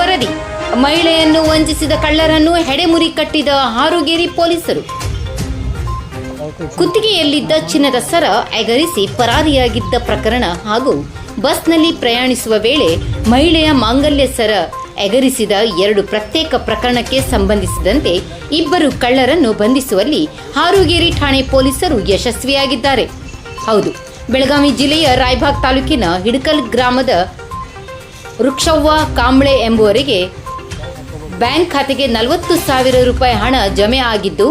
ವರದಿ. ಮಹಿಳೆಯನ್ನು ವಂಚಿಸಿದ ಕಳ್ಳರನ್ನು ಹೆಡೆಮುರಿ ಕಟ್ಟಿದ ಹಾರುಗೇರಿ ಪೊಲೀಸರು. ಕುತ್ತಿಗೆಯಲ್ಲಿದ್ದ ಚಿನ್ನದ ಸರ ಎಗರಿಸಿ ಪರಾರಿಯಾಗಿದ್ದ ಪ್ರಕರಣ ಹಾಗೂ ಬಸ್ನಲ್ಲಿ ಪ್ರಯಾಣಿಸುವ ವೇಳೆ ಮಹಿಳೆಯ ಮಾಂಗಲ್ಯ ಸರ ಎಗರಿಸಿದ ಎರಡು ಪ್ರತ್ಯೇಕ ಪ್ರಕರಣಕ್ಕೆ ಸಂಬಂಧಿಸಿದಂತೆ ಇಬ್ಬರು ಕಳ್ಳರನ್ನು ಬಂಧಿಸುವಲ್ಲಿ ಹಾರುಗೇರಿ ಠಾಣೆ ಪೊಲೀಸರು ಯಶಸ್ವಿಯಾಗಿದ್ದಾರೆ. ಹೌದು, ಬೆಳಗಾವಿ ಜಿಲ್ಲೆಯ ರಾಯಬಾಗ್ ತಾಲೂಕಿನ ಹಿಡಕಲ್ ಗ್ರಾಮದ ವೃಕ್ಷವ್ವ ಕಾಂಬ್ಳೆ ಎಂಬುವರಿಗೆ ಬ್ಯಾಂಕ್ ಖಾತೆಗೆ ನಲವತ್ತು ಸಾವಿರ ರೂಪಾಯಿ ಹಣ ಜಮೆ ಆಗಿದ್ದು,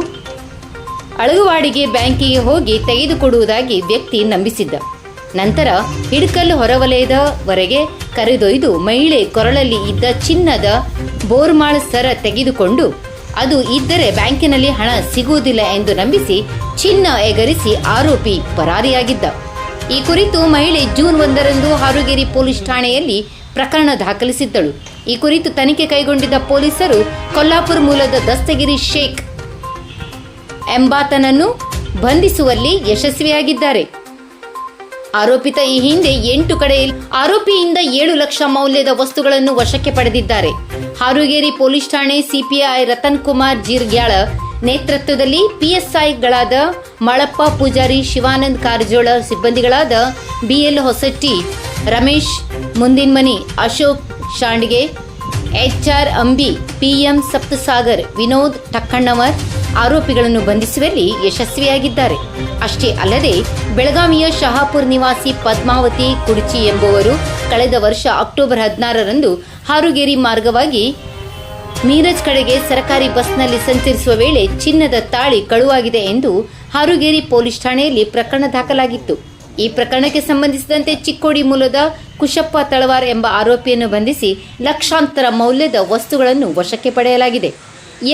ಅಳಗುವಾಡಿಗೆ ಬ್ಯಾಂಕಿಗೆ ಹೋಗಿ ತೆಗೆದುಕೊಡುವುದಾಗಿ ವ್ಯಕ್ತಿ ನಂಬಿಸಿದ್ದ. ನಂತರ ಹಿಡ್ಕಲ್ಲು ಹೊರವಲಯದವರೆಗೆ ಕರೆದೊಯ್ದು ಮಹಿಳೆ ಕೊರಳಲ್ಲಿ ಇದ್ದ ಚಿನ್ನದ ಬೋರ್ಮಾಳ್ ಸರ ತೆಗೆದುಕೊಂಡು, ಅದು ಇದ್ದರೆ ಬ್ಯಾಂಕಿನಲ್ಲಿ ಹಣ ಸಿಗುವುದಿಲ್ಲ ಎಂದು ನಂಬಿಸಿ ಚಿನ್ನ ಎಗರಿಸಿ ಆರೋಪಿ ಪರಾರಿಯಾಗಿದ್ದ. ಈ ಕುರಿತು ಮಹಿಳೆ ಜೂನ್ ಒಂದರಂದು ಹಾರುಗೇರಿ ಪೊಲೀಸ್ ಠಾಣೆಯಲ್ಲಿ ಪ್ರಕರಣ ದಾಖಲಿಸಿದ್ದಳು. ಈ ಕುರಿತು ತನಿಖೆ ಕೈಗೊಂಡಿದ್ದ ಪೊಲೀಸರು ಕೊಲ್ಲಾಪುರ ಮೂಲದ ದಸ್ತಗಿರಿ ಶೇಖ್ ಎಂಬಾತನನ್ನು ಬಂಧಿಸುವಲ್ಲಿ ಯಶಸ್ವಿಯಾಗಿದ್ದಾರೆ. ಆರೋಪಿತ ಈ ಹಿಂದೆ ಎಂಟು ಕಡೆ ಆರೋಪಿಯಿಂದ ಏಳು ಲಕ್ಷ ಮೌಲ್ಯದ ವಸ್ತುಗಳನ್ನು ವಶಕ್ಕೆ ಪಡೆದಿದ್ದಾರೆ. ಹಾರುಗೇರಿ ಪೊಲೀಸ್ ಠಾಣೆ ಸಿಪಿಐ ರತನ್ ಕುಮಾರ್ ಜೀರ್ಗ್ಯಾಳ ನೇತೃತ್ವದಲ್ಲಿ ಪಿಎಸ್ಐಗಳಾದ Malappa Pujari Shivanand Karajol ಸಿಬ್ಬಂದಿಗಳಾದ BL Hosatti Ramesh Mundinmani Ashok Shandge H R Ambi, PM Saptasagar Vinod Takkannavar ಆರೋಪಿಗಳನ್ನು ಬಂಧಿಸುವಲ್ಲಿ ಯಶಸ್ವಿಯಾಗಿದ್ದಾರೆ. ಅಷ್ಟೇ ಅಲ್ಲದೆ, ಬೆಳಗಾವಿಯ ಶಹಾಪುರ್ ನಿವಾಸಿ ಪದ್ಮಾವತಿ ಕುಡ್ಚಿ ಎಂಬುವರು ಕಳೆದ ವರ್ಷ ಅಕ್ಟೋಬರ್ ಹದಿನಾರರಂದು ಹಾರುಗೇರಿ ಮಾರ್ಗವಾಗಿ ಮೀರಜ್ ಕಡೆಗೆ ಸರ್ಕಾರಿ ಬಸ್ನಲ್ಲಿ ಸಂಚರಿಸುವ ವೇಳೆ ಚಿನ್ನದ ತಾಳಿ ಕಳುವಾಗಿದೆ ಎಂದು ಹಾರುಗೇರಿ ಪೊಲೀಸ್ ಠಾಣೆಯಲ್ಲಿ ಪ್ರಕರಣ ದಾಖಲಾಗಿತ್ತು. ಈ ಪ್ರಕರಣಕ್ಕೆ ಸಂಬಂಧಿಸಿದಂತೆ ಚಿಕ್ಕೋಡಿ ಮೂಲದ ಕುಶಪ್ಪ ತಳವಾರ್ ಎಂಬ ಆರೋಪಿಯನ್ನು ಬಂಧಿಸಿ ಲಕ್ಷಾಂತರ ಮೌಲ್ಯದ ವಸ್ತುಗಳನ್ನು ವಶಕ್ಕೆ ಪಡೆಯಲಾಗಿದೆ.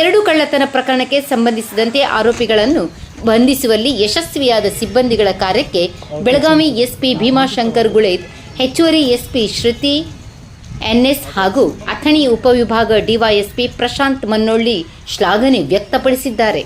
ಎರಡು ಕಳ್ಳತನ ಪ್ರಕರಣಕ್ಕೆ ಸಂಬಂಧಿಸಿದಂತೆ ಆರೋಪಿಗಳನ್ನು ಬಂಧಿಸುವಲ್ಲಿ ಯಶಸ್ವಿಯಾದ ಸಿಬ್ಬಂದಿಗಳ ಕಾರ್ಯಕ್ಕೆ ಬೆಳಗಾವಿ ಎಸ್ಪಿ ಭೀಮಾಶಂಕರ್ ಗುಳೇದ್ ಹೆಚ್ಚುವರಿ ಎಸ್ಪಿ ಶ್ರುತಿ, ಎನ್ಎಸ್ ಹಾಗೂ ಅಥಣಿ ಉಪವಿಭಾಗ ಡಿವೈಎಸ್ಪಿ ಪ್ರಶಾಂತ್ ಮನ್ನೊಳ್ಳಿ ಶ್ಲಾಘನೆ ವ್ಯಕ್ತಪಡಿಸಿದ್ದಾರೆ.